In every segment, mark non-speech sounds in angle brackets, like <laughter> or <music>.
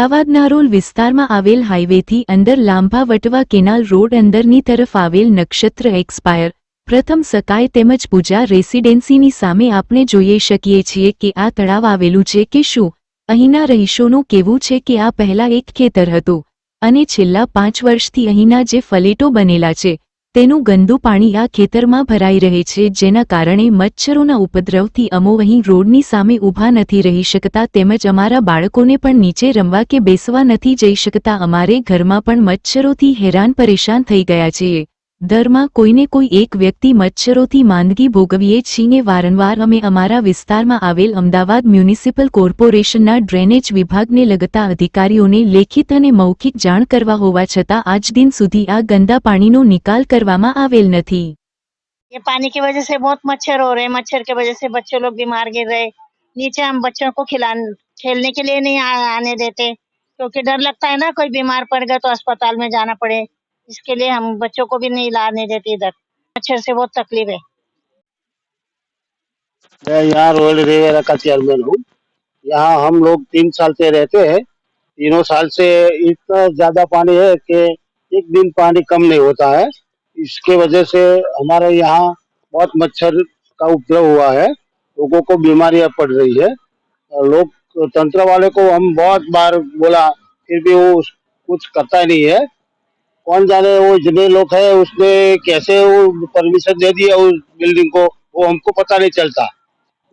અમદાવાદ નારોલ વિસ્તારમાં આવેલ હાઇવેથી અંદર લાંભા વટવા કેનાલ રોડ અંદરની તરફ આવેલ નક્ષત્ર એક્સપાયર. પ્રથમ સકાય તેમજ પૂજા રેસિડેન્સીની સામે આપણે જોઈએ શકીએ છીએ કે આ તળાવ આવેલું છે કે શું? અહીંના રહીશોનું કહેવું છે કે આ પહેલા એક ખેતર હતું. અને છેલ્લા પાંચ વર્ષથી અહીંના જે ફલેટો બનેલા છે. તેનું ગંદુ પાણી આ ખેતરમાં ભરાઈ રહે છે, જેના કારણે મચ્છરોના ઉપદ્રવથી અમો અહીં રોડની સામે ઊભા નથી રહી શકતા તેમજ અમારા બાળકોને પણ નીચે રમવા કે બેસવા નથી જઈ શકતા. અમારે ઘરમાં પણ મચ્છરોથી હેરાન પરેશાન થઈ ગયા છીએ. દરમાં કોઈને કોઈ એક વ્યક્તિ મચ્છરોથી માંદગી ભોગવીએ છીએ વારંવાર અમે અમારા વિસ્તારમાં આવેલ અમદાવાદ મ્યુનિસિપલ કોર્પોરેશનના ડ્રેનેજ વિભાગને લગતા અધિકારીઓને લેખિત અને મૌખિક જાણ કરવા હોવા છતાં આજ દિન સુધી આ ગંદા પાણીનો નિકાલ કરવામાં આવેલ નથી ये पानी की वजह से बहुत मच्छर हो रहे हैं मच्छर की वजह से बच्चे लोग बीमार गिर रहे नीचे हम बच्चों को खिला खेलने के लिए नहीं आ- आने देते क्योंकि डर लगता है ना कोई बीमार पड़ गया तो अस्पताल में जाना पड़े इसके लिए हम बच्चों को भी नहीं लाने देते इधर। मच्छर से बहुत तकलीफ़ है। मैं यहाँ रॉयल रिवेरा का चेयरमैन हूँ। यहाँ हम लोग तीन साल से रहते हैं। तीनों साल से इतना ज़्यादा पानी है कि एक दिन पानी कम नहीं होता है। इसके वजह से हमारे यहाँ बहुत मच्छर का उपद्रव हुआ है। लोगों को बीमारियाँ पड़ रही है। लोग तंत्र वाले को हम बहुत बार बोला, फिर भी वो कुछ करता नहीं है। कौन जाने वो जितने लोग है उसने कैसे वो परमिशन दे दिया उस बिल्डिंग को वो हमको पता नहीं चलता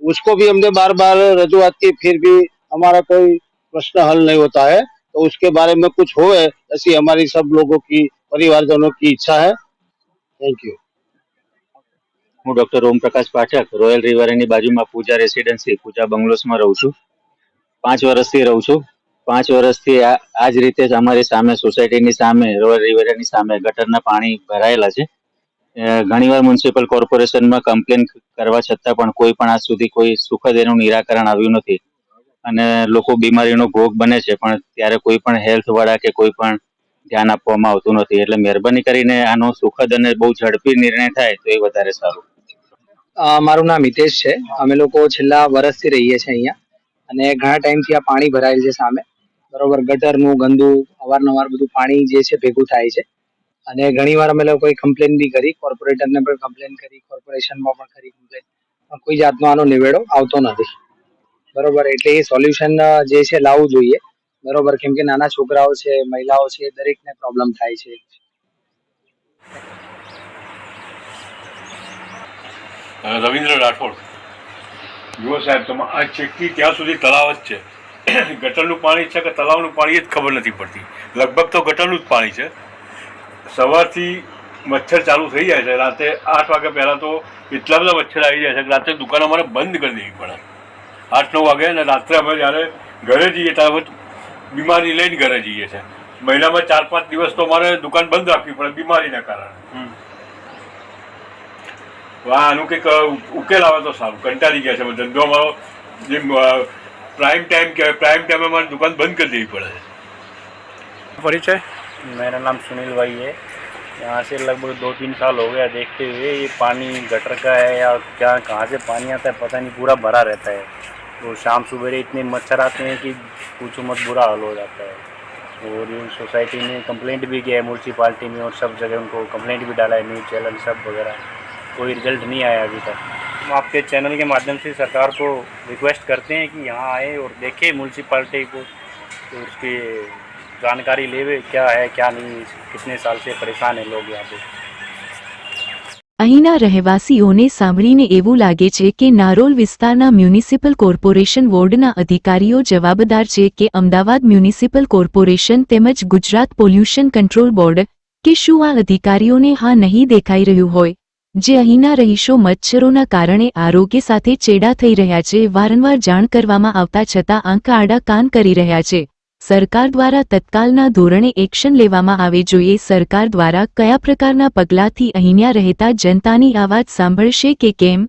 उसको भी हमने बार बार रजूआत की फिर भी हमारा कोई प्रश्न हल नहीं होता है तो उसके बारे में कुछ हो ऐसी हमारी सब लोगों की परिवारजनों की इच्छा है थैंक यू હું ડોક્ટર ઓમપ્રકાશ પાઠક રોયલ રિવરની બાજુમાં પૂજા રેસિડેન્સી પૂજા બંગલોસમાં રહું છું પાંચ વર્ષથી રહું છું પાંચ વર્ષથી આ જ રીતે અમારી સામે સોસાયટીની સામે રિવરની સામે ગટરના પાણી ભરાયેલા છે. ઘણીવાર મ્યુનિસિપલ કોર્પોરેશનમાં કમ્પ્લેન કરવા છતાં પણ કોઈ પણ આજ સુધી કોઈ સુખદ એનું નિરાકરણ આવ્યું નથી. અને લોકો બીમારીનો ભોગ બને છે, પણ ત્યારે કોઈ પણ હેલ્થવાળા કે કોઈ પણ ધ્યાન આપવામાં આવતું નથી. એટલે મહેરબાની કરીને આનો સુખદ અને બહુ ઝડપી નિર્ણય થાય તો એ વધારે સારું. મારું નામ હિતેશ છે. અમે લોકો છેલ્લા વર્ષથી રહીએ છીએ અહીંયા. અને ઘણા ટાઈમથી આ પાણી ભરાયેલ છે સામે. બરોબર, ગટરનું, ગંદુ, અવારનવાર બધું પાણી જે છે ભેગું થાય છે. અને ઘણીવાર અમે લોકોએ કમ્પ્લેન બી કરી કોર્પોરેટરને પણ કમ્પ્લેન કરી કોર્પોરેશનમાં પણ કરી કમ્પ્લેન પણ કોઈ જાતનો આનો નિવેડો આવતો નથી. બરોબર, એટલે એ સોલ્યુશન જે છે લાવવું જોઈએ. બરોબર, કેમ કે નાના છોકરાઓ છે, મહિલાઓ છે દરેકને પ્રોબ્લેમ થાય છે. રવિન્દ્ર રાઠોડ, જુઓ સાહેબ, તમે આ છેકથી ત્યાં સુધી તળાવ જ છે. <coughs> ગટરનું પાણી છે કે તળાવનું પાણી એ જ ખબર નથી પડતી. લગભગ તો ગટરનું જ પાણી છે. સવારથી મચ્છર ચાલુ થઈ જાય છે. રાતે આઠ વાગ્યા પહેલાં તો એટલા બધા મચ્છર આવી જાય છે કે રાત્રે દુકાન અમારે બંધ કરી દેવી પડે. આઠ નવ વાગે અને રાત્રે અમે જ્યારે ઘરે જઈએ ત્યારે બીમારી લઈને ઘરે જઈએ છીએ મહિનામાં ચાર પાંચ દિવસ તો અમારે દુકાન બંધ રાખવી પડે બીમારીના કારણે. આનું કંઈક ઉકેલ આવે તો સારું. કંટાળી ગયા છે ધંધો અમારો જે प्राइम टाइम क्या है? प्राइम टाइम में हमारी दुकान बंद कर देनी पड़ा है। परिचय? मेरा नाम सुनील भाई है। यहाँ से लगभग दो तीन साल हो गया देखते हुए ये पानी गटर का है या क्या कहाँ से पानी आता है पता नहीं पूरा भरा रहता है। तो शाम सुबह इतने मच्छर आते हैं कि पूछो मत बुरा हाल हो जाता है। और ये सोसाइटी ने कंप्लेंट भी किया है म्यूनसिपाल्टी में और सब जगह उनको कंप्लेंट भी डाला है न्यूज़ चैनल सब वगैरह। कोई रिज़ल्ट नहीं आया अभी तक। हम आपके चैनल के माध्यम से सरकार को रिक्वेस्ट करते हैं कि यहाँ आए और देखें म्यूनसिपाल्टी को तो उसकी जानकारी लेवे क्या है क्या नहीं कितने साल से परेशान है लोग यहाँ पे અહીંના રહેવાસીઓને સાંભળીને એવું લાગે છે કે નારોલ વિસ્તારના મ્યુનિસિપલ કોર્પોરેશન વોર્ડના અધિકારીઓ જવાબદાર છે કે અમદાવાદ મ્યુનિસિપલ કોર્પોરેશન તેમજ ગુજરાત પોલ્યુશન કંટ્રોલ બોર્ડ કે શું આ અધિકારીઓને હા નહીં દેખાઈ રહ્યું હોય જે અહીંના રહીશો મચ્છરોના કારણે આરોગ્ય સાથે ચેડા થઈ રહ્યા છે, વારંવાર જાણ કરવામાં આવતા છતાં આંખ આડા કાન કરી રહ્યા છે. સરકાર દ્વારા તત્કાલના ધોરણે એક્શન લેવામાં આવે જોઈએ. સરકાર દ્વારા કયા પ્રકારના પગલાંથી અહીંયા રહેતા જનતાની અવાજ સાંભળશે કે કેમ?